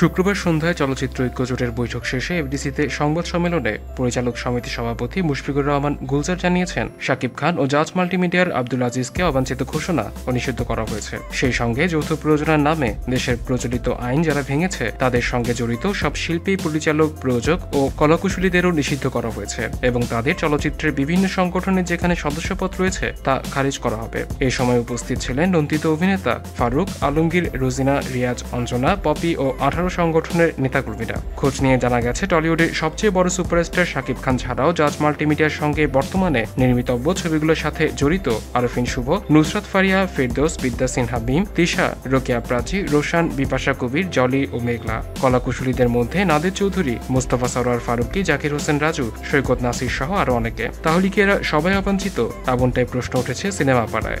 শুক্রবার সন্ধ্যায় চলচ্চিত্র ঐক্যজোটের বৈঠক শেষে এফডিসিতে সংবাদ সম্মেলনে পরিচালক সমিতি সভাপতি মুশফিকুর রহমান গুলজার জানিয়েছেন, শাকিব খান ও জাজ মাল্টিমিডিয়ার আব্দুল আজিজকে অবাঞ্ছিত ঘোষণা ও নিষিদ্ধ করা হয়েছে। সেই সঙ্গে যৌথ প্রযোজনার নামে দেশের প্রচলিত আইন যারা ভেঙেছে, তাদের সঙ্গে জড়িত সব শিল্পী, পরিচালক, প্রযোজক ও কলাকুশলীদেরও নিষিদ্ধ করা হয়েছে এবং তাদের চলচ্চিত্রের বিভিন্ন সংগঠনের যেখানে সদস্যপদ রয়েছে, তা খারিজ করা হবে। এই সময় উপস্থিত ছিলেন নন্দিত অভিনেতা ফারুক আলমগীর, রোজিনা রিয়াজ অঞ্জনা, পপি ও আঠারো সংগঠনের নেতাকর্মীরা। খোঁজ নিয়ে জানা গেছে টলিউডের সবচেয়ে বড় সুপারস্টার শাকিব খান ছাড়াও জাজ মাল্টিমিডিয়ার সঙ্গে বর্তমানে নির্মিতব্য ছবিগুলোর সাথে জড়িত আরফিন শুভ, নুসরাত ফারিয়া, ফেরদৌস, বিদ্যা সিনহা মিম তিশা, রোকেয়া প্রাচী, রোশান, বিপাশা কবির, জলি ও মেঘলা। কলাকুশলীদের মধ্যে নাদের চৌধুরী, মোস্তফা সরোয়ার ফারুকি, জাকির হোসেন রাজু, সৈকত নাসির সহ আরও অনেকে। তাহলে কি এরা সবাই অবাঞ্ছিত? এমনটাই প্রশ্ন উঠেছে সিনেমা পাড়ায়